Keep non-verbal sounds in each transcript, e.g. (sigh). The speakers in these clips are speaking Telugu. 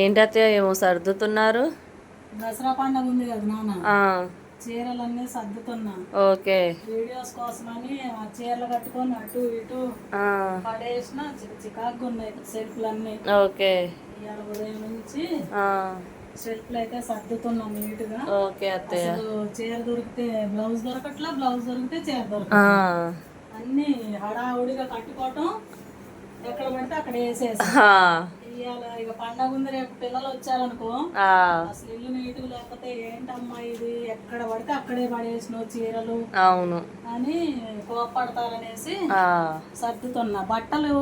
ఏంటి అత్తయ్య ఏమో సర్దుతున్నారు? దసరా పండగ ఉంది కదా నాన్న. చీరలన్నీ సర్దుతున్నా. ఓకే. వీడియోస్ కోసమని ఆ చీరలు కట్టుకొని అటు ఇటు పడేసిన చిక చికాకు ఉన్నాయి సెల్ఫ్లన్నీ ఓకే. ఇవాళ ఉదయం నుంచి సెల్ఫ్లు అయితే సర్దుతున్నాం నీట్గా ఓకే అత్తయ్య. చీర దొరికితే బ్లౌజ్ దొరకట్లా బ్లౌజ్ దొరికితే చీర దొరకట్లా. అన్ని హడావుడిగా కట్టుకోవటం ఎక్కడ పడితే అక్కడ వేసేసి ఇవాళ ఇక పండగ ఉంది రేపు పిల్లలు వచ్చారనుకో అసలు ఇల్లు నీట్గా లేకపోతే ఏంటమ్మా ఇది? ఎక్కడ పడితే అక్కడే పడేసినావు చీరలు అవును. అని కోపడతారనేసి సర్దుతున్నా. బట్టలు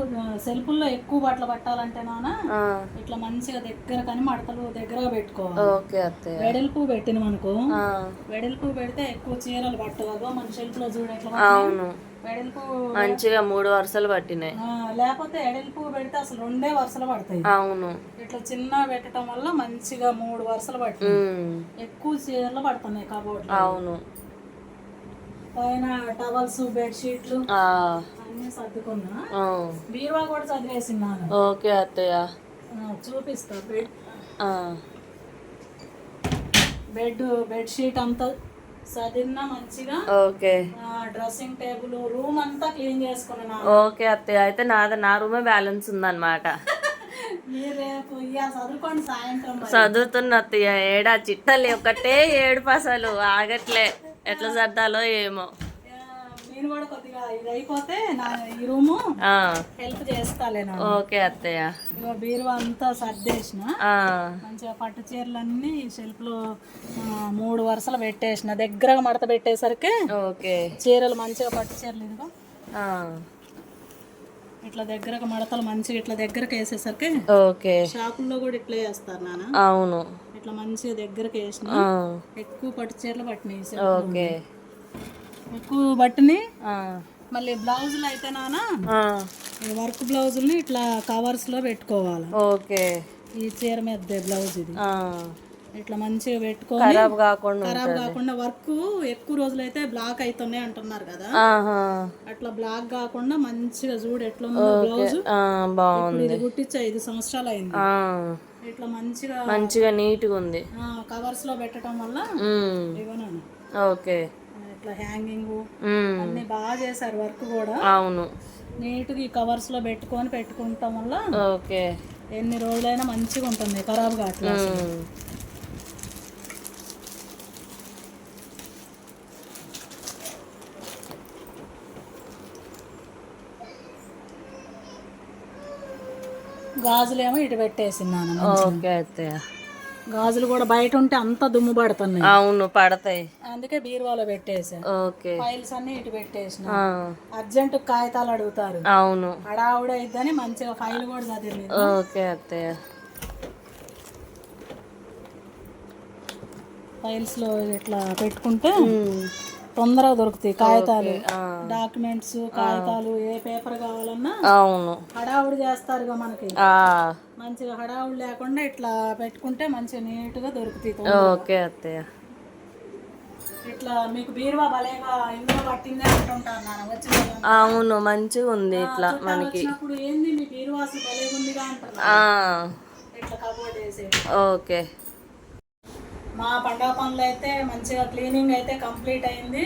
సెల్ఫుల్లో ఎక్కువ బట్టలు పట్టాలంటే నాన్న ఇట్లా మంచిగా దగ్గర కానీ మడతలు దగ్గరగా పెట్టుకోవాలి. వెడల్పు పెట్టినాం అనుకో వెడల్పు పెడితే ఎక్కువ చీరలు పట్టదు మన షెల్ఫ్లో చూడ. అవును. వెడల్పు మంచిగా మూడు వరుసలు పట్టినాయి. లేకపోతే ఎడల్పు పెడితే అసలు రెండే వరుసలు పడతాయి. అవును. ఇట్లా చిన్న పెట్టడం వల్ల మంచిగా మూడు వరుసలు ఉమ్, ఎక్కువ చీరలు పడుతున్నాయి కబోర్డ్ అవును. పైన టవల్స్ బెడ్షీట్లు అన్ని సర్దుకున్నా. బీరువా కూడా చదివేసిన్నాను. ఓకే అత్తయ్య. చూపిస్తా బెడ్. బెడ్ బెడ్షీట్ అంతా మంచిగా ఓకే. డ్రెస్సింగ్ టేబుల్ రూమ్ అంతా క్లీన్ చేసుకున్నా ఓకే అత్తయ్య అయితే నాది నా రూమే బ్యాలెన్స్ ఉందన్నమాట. (laughs) చదువుతున్న అత్తయ్య ఏడా చిట్టలు ఒకటే ఏడు పసలు ఆగట్లే. ఎట్లా సర్దాలో ఏమో. నేను కూడా కొద్దిగా ఇది అయిపోతే నా ఈ రూము హెల్ప్ చేస్తాలే ఓకే అత్తయ్య. ఇగో బీరువా అంతా సర్దేసిన. మంచిగా పట్టు చీరలన్నీ షెల్ఫ్లో మూడు వరుసలు పెట్టేసిన. దగ్గరగా మడత పెట్టేసరికి ఓకే. చీరలు మంచిగా పట్టు చీరలు ఇదిగో. ఇట్లా దగ్గరగా మడతలు మంచిగా ఇట్లా దగ్గరకు వేసేసరికి ఓకే. షాపుల్లో కూడా ఇట్లా వేస్తారు నాన్న. అవును. ఇట్లా మంచిగా దగ్గరకు వేసిన. ఎక్కువ పట్టు చీరలు పట్టినాయి ఓకే. ఎక్కువ బట్టినాయి ఆ, మళ్ళీ బ్లౌజులు అయితే ఈ వర్క్ బ్లౌజుల్ని ఇట్లా కవర్స్లో పెట్టుకోవాలి. ఓకే. ఈ చీర మీద బ్లౌజ్ ఇది. ఇట్లా మంచిగా పెట్టుకొని ఖరాబ్ కాకుండా ఖరాబ్ కాకుండా వర్క్ ఎక్కువ రోజులు అయితే బ్లాక్ అవుతున్నాయి అంటున్నారు కదా. అట్లా బ్లాక్ కాకుండా మంచిగా చూడు ఎట్లా ఉందో బ్లౌజ్. బాగుంది. ఇది కుట్టించి ఐదు సంవత్సరాలు అయింది ఇట్లా మంచిగా మంచిగా నీట్గా ఉంది. కవర్స్లో పెట్టడం వల్ల ఓకే. ఇట్లా హ్యాంగింగ్ అన్ని బాగా చేశారు వర్క్ కూడా. అవును. నీట్గా ఈ కవర్స్లో పెట్టుకొని పెట్టుకుంటాం వల్ల ఓకే. ఎన్ని రోజులైనా మంచిగా ఉంటుంది ఖరాబ్. ఉమ్, గాజులేమో ఇటు పెట్టేసిన్నాను ఓకే అత్తయ్య. గాజులు కూడా బయట ఉంటే అంత దుమ్ము పడుతున్నాయి అవును పడతాయి. అందుకే బీరువాలో పెట్టేసా ఓకే. ఫైల్స్ అన్ని ఇటు పెట్టేసిన అర్జెంట్ కాగితాలు అడుగుతారు. అవును. హడావుడి అయిద్దని మంచిగా ఫైల్ కూడా చదివి ఓకే అత్తయ్య. ఫైల్స్లో ఇట్లా పెట్టుకుంటే తొందరగా దొరుకుతాయి. కాగితాలు డాక్యుమెంట్స్ కాగితాలు ఏ పేపర్ కావాలన్నా అవును. హడావుడి చేస్తారుగా మనకి. మంచిగా హడావుడి లేకుండా ఇట్లా పెట్టుకుంటే మంచిగా నీట్గా దొరుకుతాయి. ఓకే అత్తయ్య. ఇట్లా మీకు బీరువా భలేగా ఇందులో పట్టిందే అంటుంటారు నాన్న వచ్చిన వాళ్ళంతా. అవును మంచిగా ఉంది ఇట్లా మనకి. ఏంది మీ బీరువా అసలు భలే ఉందిగా ఇట్లా కబోర్డ్ వేసే ఓకే. మా పండగ పనులు అయితే మంచిగా క్లీనింగ్ అయితే కంప్లీట్ అయింది.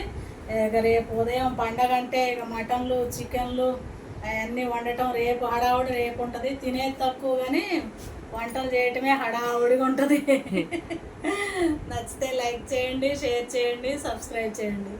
ఇక రేపు ఉదయం పండగ అంటే ఇక మటన్లు చికెన్లు అవన్నీ వండటం రేపు హడావుడి రేపు ఉంటుంది. తినేది తక్కువ కానీ వంటలు చేయటమే హడావుడిగా ఉంటుంది. (laughs) నచ్చితే లైక్ చేయండి షేర్ చేయండి సబ్స్క్రైబ్ చేయండి.